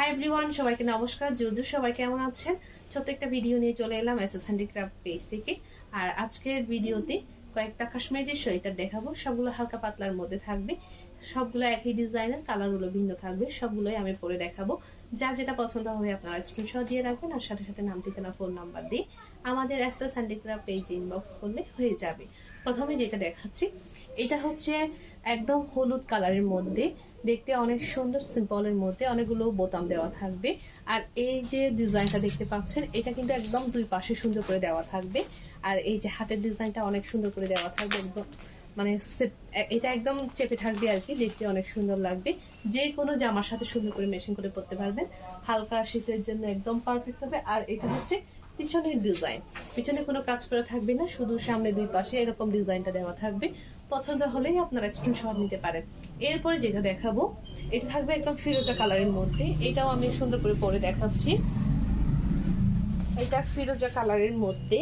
Hi everyone সবাইকে নমস্কার। জুজু, সবাই কেমন আছেন? ছোট্ট একটা ভিডিও নিয়ে চলে এলাম এস এস হ্যান্ডিক্রাফট পেজ থেকে। আর আজকের ভিডিওতে কয়েকটা কাশ্মীরি সোয়েটার দেখাবো। সবগুলো হালকা পাতলার মধ্যে থাকবে। সবগুলো একই ডিজাইনের কালারগুলো ভিন্ন থাকবে। সবগুলোই আমি পরে দেখাবো। যার যেটা পছন্দ হবে আপনারা স্ক্রিনশট দিয়ে রাখবেন আর সাথে সাথে নাম, ঠিকানা ফোন নাম্বার দিয়ে আমাদের এস হ্যান্ডিক্রাফট পেজ ইনবক্স করলে হয়ে যাবে। প্রথমে যেটা দেখাচ্ছি, এটা হচ্ছে একদম হলুদ কালারের মধ্যে। দেখতে অনেক সুন্দর সিম্পলের মধ্যে অনেকগুলো বোতাম দেওয়া থাকবে। আর এই যে ডিজাইনটা দেখতে পাচ্ছেন, এটা কিন্তু একদম দুই পাশে সুন্দর করে দেওয়া থাকবে। আর এই যে হাতের ডিজাইনটা অনেক সুন্দর করে দেওয়া থাকবে, একদম মানে এটা একদম চেপে থাকবে আর কি, দেখতে অনেক সুন্দর লাগবে। যে কোনো জামার সাথে সুন্দর করে মেশিন করে পরতে পারবেন। হালকা শীতের জন্য একদম পারফেক্ট হবে। আর এটা হচ্ছে পিছনের ডিজাইন পিছনে কোনো কাজ করা থাকবে না, শুধু সামনে দুই পাশে এরকম ডিজাইনটা দেওয়া থাকবে। পছন্দ হলেই আপনারা স্ক্রিনশট নিতে পারেন। এরপরে যেটা দেখাবো, এটা থাকবে একদম ফিরোজা কালারের মধ্যে। এটাও আমি সুন্দর করে পরে দেখাচ্ছি। এটা ফিরোজা কালারের মধ্যে।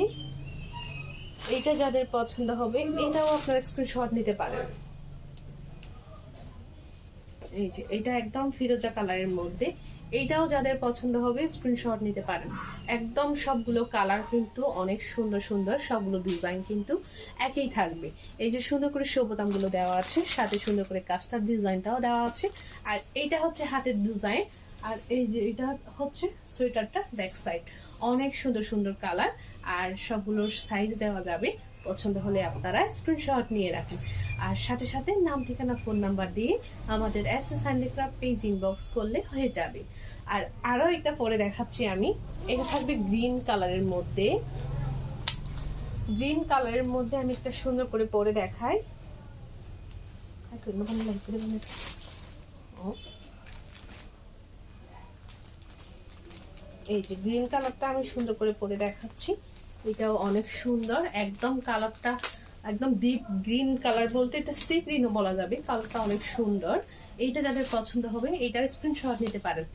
এটা যাদের পছন্দ হবে, এটাও আপনারা স্ক্রিনশট নিতে পারেন। এই যে, এটা একদম ফিরোজা কালারের মধ্যে। এইটাও যাদের পছন্দ হবে স্ক্রিনশট নিতে পারেন। একদম সবগুলো কালার কিন্তু অনেক সুন্দর সুন্দর, সবগুলো ডিজাইন কিন্তু একই থাকবে। এই যে সুন্দর করে সবুতামগুলো দেওয়া আছে, সাথে সুন্দর করে কাস্টার ডিজাইনটাও দেওয়া আছে। আর এইটা হচ্ছে হাতের ডিজাইন আর এই যে এটা হচ্ছে সোয়েটারটা ব্যাক সাইড অনেক সুন্দর সুন্দর কালার আর সবগুলোর সাইজ দেওয়া যাবে। পছন্দ হলে আপনারা স্ক্রিনশট নিয়ে রাখেন। আর সাথে সাথে নাম, ঠিকানা ফোন নাম্বার দিয়ে আমাদের S S handicraft page inbox করলে হয়ে যাবে। আর আরও একটা পরে দেখাচ্ছি আমি। এটা থাকবে গ্রিন কালারের মধ্যে। গ্রিন কালারের মধ্যে আমি একটা সুন্দর করে পরে দেখাই। এই যে গ্রিন কালারটা আমি সুন্দর করে পরে দেখাচ্ছি। এটাও অনেক সুন্দর। একদম কালারটা, একদম ডিপ গ্রিন কালার বলতে এটা সি গ্রিনও বলা যাবে, কালারটা অনেক সুন্দর। এইটা যাদের পছন্দ হবে এটা স্ক্রিনশট নিতে পারেন।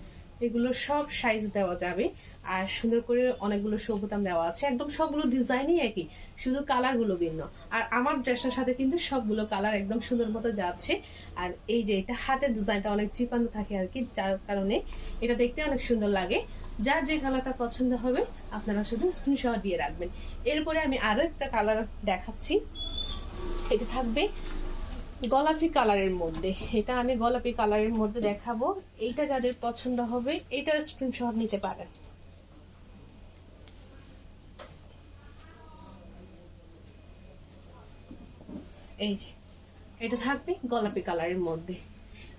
এগুলো সব সাইজ দেওয়া যাবে। আর সুন্দর করে অনেকগুলো সবুতাম দেওয়া আছে। একদম সবগুলো ডিজাইনই একই, শুধু কালারগুলো ভিন্ন। আর আমার ড্রেসের সাথে কিন্তু সবগুলো কালার একদম সুন্দর মতো যাচ্ছে। আর এই যে এটা হাতের ডিজাইনটা অনেক চিপানো থাকে আর কি, যার কারণে এটা দেখতে অনেক সুন্দর লাগে। যার যে কালারটা পছন্দ হবে, আপনারা শুধু স্ক্রিনশট দিয়ে রাখবেন। এরপরে আমি আরও একটা কালার দেখাচ্ছি। এটা থাকবে গোলাপি কালারের মধ্যে। এটা আমি গোলাপি কালারের মধ্যে দেখাবো। এইটা যাদের পছন্দ হবে, এটা স্ক্রিনশট নিতে পারেন। এই যে, এটা থাকবে গোলাপি কালারের মধ্যে।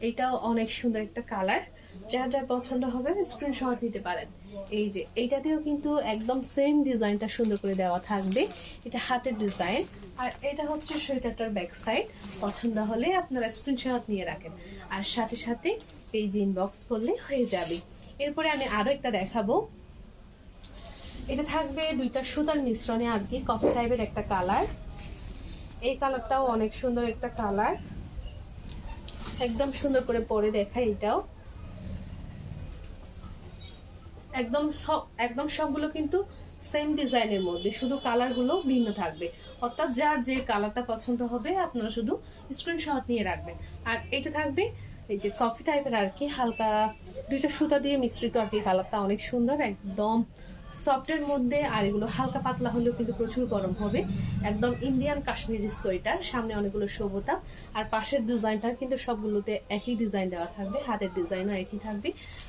এটাও অনেক সুন্দর একটা কালার। যার যার পছন্দ হবে স্ক্রিনশট নিতে পারেন। এই যে, এইটাতেও কিন্তু একদম সেম ডিজাইনটা সুন্দর করে দেওয়া থাকবে। এটা হাতের ডিজাইন আর এটা হচ্ছে সোয়েটারটার ব্যাক সাইড পছন্দ হলে আপনারা স্ক্রিনশট নিয়ে রাখেন। আর সাথে সাথে পেজ ইনবক্স করলে হয়ে যাবে। এরপরে আমি আরও একটা দেখাবো। এটা থাকবে দুইটা সুতার মিশ্রণে আর কি কফি টাইপের একটা কালার এই কালারটাও অনেক সুন্দর একটা কালার একদম সুন্দর করে পরে দেখায় এটাও। একদম সব, একদম সবগুলো কিন্তু সেম ডিজাইনের মধ্যে, শুধু কালারগুলো ভিন্ন থাকবে। অর্থাৎ যার যে কালারটা পছন্দ হবে, আপনারা শুধু স্ক্রিনশট নিয়ে রাখবেন। আর এটা থাকবে এই যে কফি টাইপের আর কি, হালকা দুইটা সুতা দিয়ে মিশ্রিত আর কি কালারটা অনেক সুন্দর, একদম সফটের মধ্যে আর এগুলো হালকা পাতলা হলেও কিন্তু প্রচুর গরম হবে। একদম ইন্ডিয়ান কাশ্মীরি সোয়েটার সামনে অনেকগুলো সবুতা আর পাশের ডিজাইনটা কিন্তু সবগুলোতে একই ডিজাইন দেওয়া থাকবে, হাতের ডিজাইনও একই থাকবে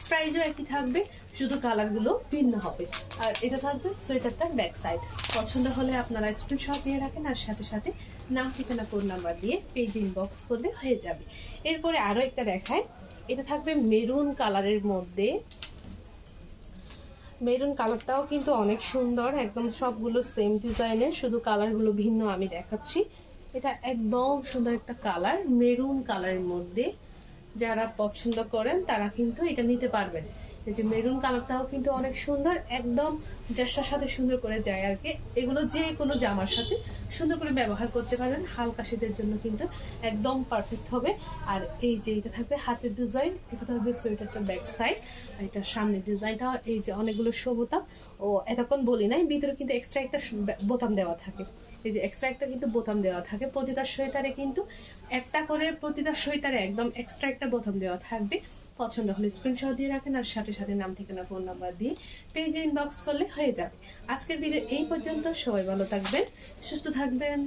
প্রাইজও একই থাকবে, শুধু কালারগুলো ভিন্ন হবে। আর এটা থাকবে সোয়েটারটার ব্যাক সাইড পছন্দ হলে আপনারা স্ক্রিনশট নিয়ে রাখেন আর সাথে সাথে নাম, ঠিকানা ফোন নাম্বার দিয়ে পেজ ইনবক্স করলে হয়ে যাবে। এরপরে আরও একটা দেখায় এটা থাকবে মেরুন কালারের মধ্যে মেরুন কালারটাও কিন্তু অনেক সুন্দর, একদম সবগুলো সেম ডিজাইনের শুধু কালারগুলো ভিন্ন আমি দেখাচ্ছি। এটা একদম সুন্দর একটা কালার, মেরুন কালারের মধ্যে। যারা পছন্দ করেন তারা কিন্তু এটা নিতে পারবেন। যে মেরুন কালারটাও কিন্তু অনেক সুন্দর, একদম ড্রেসটার সাথে সুন্দর করে যায় আর কি। এগুলো যে কোনো জামার সাথে সুন্দর করে ব্যবহার করতে পারেন, হালকা শীতের জন্য কিন্তু একদম পারফেক্ট হবে। আর এই যে এটা থাকবে হাতের ডিজাইন এটা থাকবে সোয়েটারটা ব্যাক সাইড আর এটা সামনের ডিজাইনটা এই যে অনেকগুলো সবুতা ও, এতক্ষণ বলি নাই, ভিতরে কিন্তু এক্সট্রা একটা বোতাম দেওয়া থাকে। এই যে এক্সট্রা একটা কিন্তু বোতাম দেওয়া থাকে, প্রতিটা সোয়েটারে কিন্তু একটা করে, প্রতিটা সোয়েটারে একদম এক্সট্রা একটা বোতাম দেওয়া থাকবে। পছন্দ হলে স্ক্রিনশট দিয়ে রাখেন আর সাথে সাথে নাম, ঠিকানা ফোন নাম্বার দিয়ে পেজে ইনবক্স করলে হয়ে যাবে। আজকের ভিডিও এই পর্যন্ত। সবাই ভালো থাকবেন, সুস্থ থাকবেন।